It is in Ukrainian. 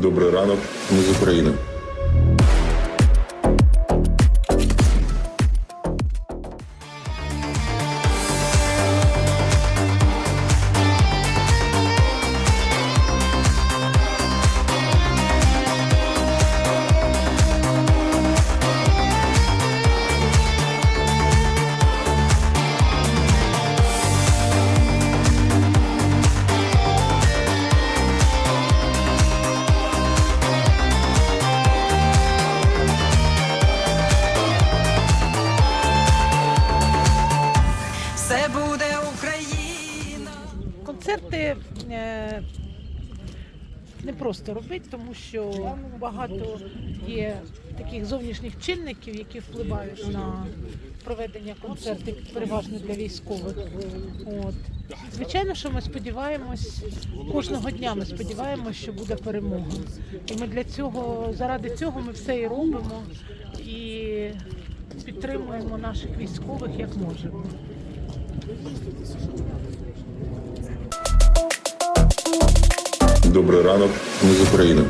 Добрий ранок, ми з України. Все буде Україна. Концерти е, не просто робити, тому що багато є таких зовнішніх чинників, які впливають на проведення концертів, переважно для військових. От. Звичайно, що ми сподіваємось, кожного дня ми сподіваємось, що буде перемога. І ми для цього, заради цього ми все і робимо і підтримуємо наших військових як можемо. Добрий ранок, ми з України.